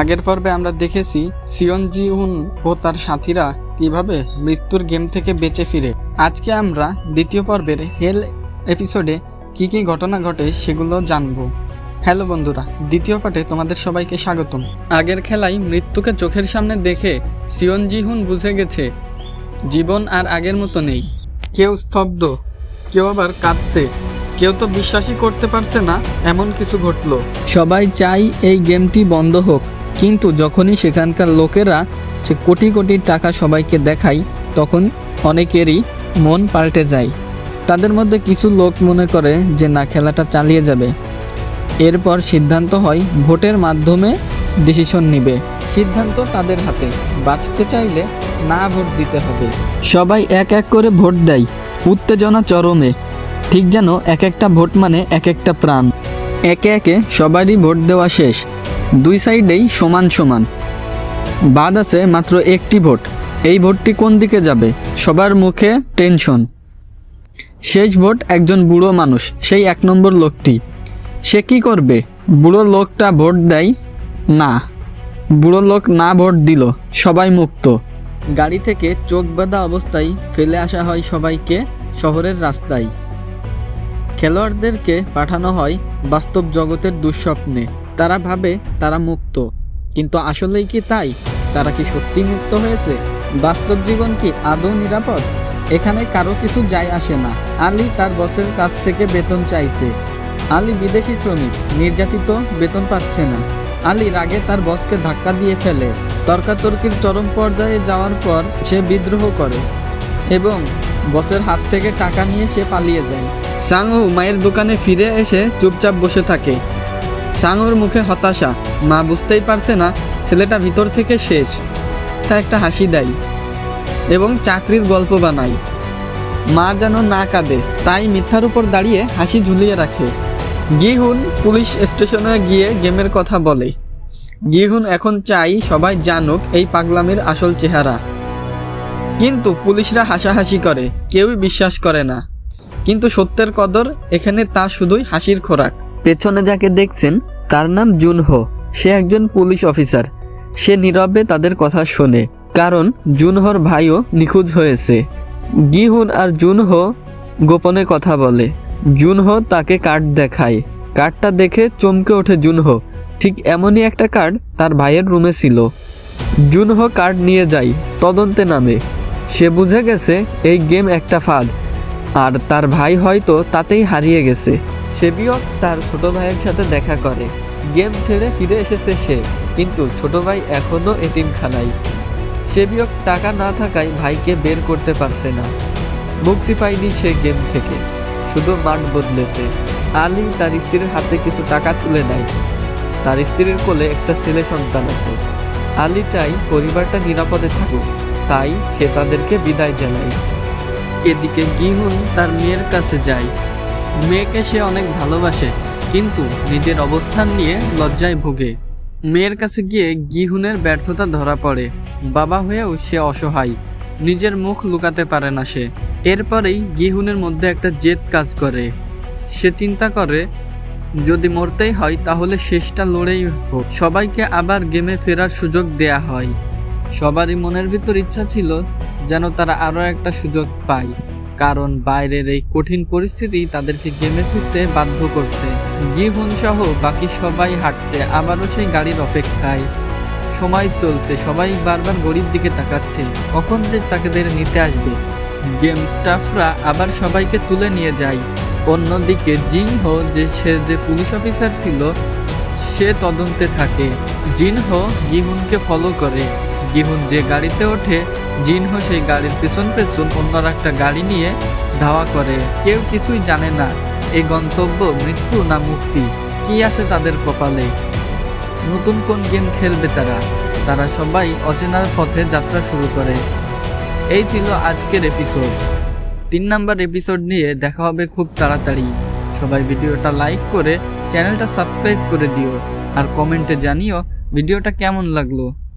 আগের পর্বে আমরা দেখেছি সিয়ন জি হুন ও তার সাথীরা কীভাবে মৃত্যুর গেম থেকে বেঁচে ফিরে। আজকে আমরা দ্বিতীয় পর্বের হেল এপিসোডে কি কি ঘটনা ঘটে সেগুলো জানব। হ্যালো বন্ধুরা, দ্বিতীয় পার্টে তোমাদের সবাইকে স্বাগতম। আগের খেলায় মৃত্যুকে চোখের সামনে দেখে সিয়ন জি হুন বুঝে গেছে, জীবন আর আগের মতো নেই। কেউ স্তব্ধ, কেউ আবার কাঁদছে, কেউ তো বিশ্বাসই করতে পারছে না, এমন কিছু ঘটলো। সবাই চাই এই গেমটি বন্ধ হোক। কিন্তু যখনই সেখানকার লোকেরা সে কোটি কোটি টাকা সবাইকে দেখায়, তখন অনেকেরই মন পাল্টে যায়। তাদের মধ্যে কিছু লোক মনে করে যে না, খেলাটা চালিয়ে যাবে। এরপর সিদ্ধান্ত হয়, ভোটের মাধ্যমে ডিসিশন নিবে। সিদ্ধান্ত তাদের হাতে। বাঁচতে চাইলে না ভোট দিতে হবে। সবাই এক এক করে ভোট দেয়। উত্তেজনা চরমে। ঠিক যেন এক একটা ভোট মানে এক একটা প্রাণ। একে একে সবারই ভোট দেওয়া শেষ। দুই সাইডেই সমান সমান। বাদ আছে মাত্র একটি ভোট। এই ভোটটি কোন দিকে যাবে? সবার মুখে টেনশন। শেষ ভোট একজন বুড়ো মানুষ, সেই এক নম্বর লোকটি। সে কি করবে? বুড়ো লোকটা ভোট দেয়? না। বুড়ো লোক না ভোট দিল, সবাই মুক্ত। গাড়ি থেকে চোখ বাঁধা অবস্থায় ফেলে আসা হয় সবাইকে শহরের রাস্তায়। খেলোয়াড়দেরকে পাঠানো হয় বাস্তব জগতের দুঃস্বপ্নে। তারা ভাবে তারা মুক্ত। কিন্তু আসলেই কি তাই? তারা কি সত্যি মুক্ত হয়েছে? বাস্তব জীবন কি আদৌ নিরাপদ? এখানে কারও কিছু যায় আসে না। আলী তার বসের কাছ থেকে বেতন চাইছে। আলী বিদেশি শ্রমিক, নির্যাতিত বেতন পাচ্ছে না। আলী রাগে তার বসকে ধাক্কা দিয়ে ফেলে। তর্কাতর্কির চরম পর্যায়ে যাওয়ার পর সে বিদ্রোহ করে এবং বসের হাত থেকে টাকা নিয়ে সে পালিয়ে যায়। সাংহু মায়ের দোকানে ফিরে এসে চুপচাপ বসে থাকে। সাংহুর মুখে হতাশা। মা বুঝতেই পারছে না, ছেলেটা ভিতর থেকে শেষ। তা একটা হাসি দেয়। এবং চাকরির গল্প বানায়। মা যেন না কাঁদে, তাই মিথ্যার উপর দাঁড়িয়ে হাসি ঝুলিয়ে রাখে। গিহুন পুলিশ স্টেশনে গিয়ে গেমের কথা বলে। গিহুন এখন চাই সবাই জানুক এই পাগলামির আসল চেহারা। কিন্তু পুলিশরা হাসাহাসি করে, কেউই বিশ্বাস করে না। কিন্তু সত্যের কদর এখানে তা শুধুই হাসির খোরাক। পেছনে যাকে দেখছেন, তার নাম জুনহো। সে একজন পুলিশ অফিসার। সে নীরবে তাদের কথা শোনে, কারণ জুনহোর ভাইও নিখোঁজ হয়েছে। গিহুন আর জুনহো গোপনে কথা বলে। জুনহো তাকে কার্ড দেখায়। কার্ডটা দেখে চমকে ওঠে জুনহো। ঠিক এমনই একটা কার্ড তার ভাইয়ের রুমে ছিল। জুনহো কার্ড নিয়ে যায়, তদন্তে নামে। সে বুঝে গেছে, এই গেম একটা ফাঁদ। আর তার ভাই হয়তো তাতেই হারিয়ে গেছে। সেবিয়ক তার ছোট ভাইয়ের সাথে দেখা করে। গেম ছেড়ে ফিরে এসেছে সে, কিন্তু ছোট ভাই এখনও এতিমখানায়। সেবিয়ক টাকা না থাকায় ভাইকে বের করতে পারছে না। মুক্তি পায়নি সে গেম থেকে, শুধু মাঠ বদলেছে। আলী তার স্ত্রীর হাতে কিছু টাকা তুলে নেয়। তার স্ত্রীর কোলে একটা ছেলে সন্তান আছে। আলী চাই পরিবারটা নিরাপদে থাকুক, তাই সে তাদেরকে বিদায় জানায়। এদিকে গিহুন তার মেয়ের কাছে যায়। মেয়েকে সে অনেক ভালোবাসে, কিন্তু নিজের অবস্থান নিয়ে লজ্জায় ভোগে। মেয়ের কাছে গিয়ে গিহুনের ব্যর্থতা ধরা পড়ে। বাবা হয়েও সে অসহায়, নিজের মুখ লুকাতে পারে না সে। এরপরেই গিহুনের মধ্যে একটা জেদ কাজ করে। সে চিন্তা করে, যদি মরতেই হয় তাহলে শেষটা লড়েই হোক। সবাইকে আবার গেমে ফেরার সুযোগ দেয়া হয়। সবারই মনের ভিতর ইচ্ছা ছিল যেন তারা আরও একটা সুযোগ পায়। কারণ বাইরের এই কঠিন পরিস্থিতি তাদেরকে গেমে ফিরতে বাধ্য করছে। গিহুন সহ বাকি সবাই হাঁটছে, আবারও সেই গাড়ির অপেক্ষায়। সময় চলছে, সবাই বারবার গড়ির দিকে তাকাচ্ছে। কখন যে তাদের নিতে আসবে। গেম স্টাফরা আবার সবাইকে তুলে নিয়ে যায়। অন্যদিকে জিনহো, যে সে যে পুলিশ অফিসার ছিল, সে তদন্তে থাকে। জিনহো গিহুনকে ফলো করে। গিহুন যে গাড়িতে ওঠে জিনহো সেই গাড়ির পেছন পেছন অন্য একটা গাড়ি নিয়ে ধাওয়া করে। কেউ কিছুই জানে না এই গন্তব্য মৃত্যু না মুক্তি। কি আছে তাদের কপালে? নতুন কোন গেম খেলবে তারা? তারা সবাই অচেনার পথে যাত্রা শুরু করে। এই ছিল আজকের এপিসোড তিন নাম্বার এপিসোড নিয়ে দেখা হবে খুব তাড়াতাড়ি। সবাই ভিডিওটা লাইক করে চ্যানেলটা সাবস্ক্রাইব করে দিও। আর কমেন্টে জানিও ভিডিওটা কেমন লাগল।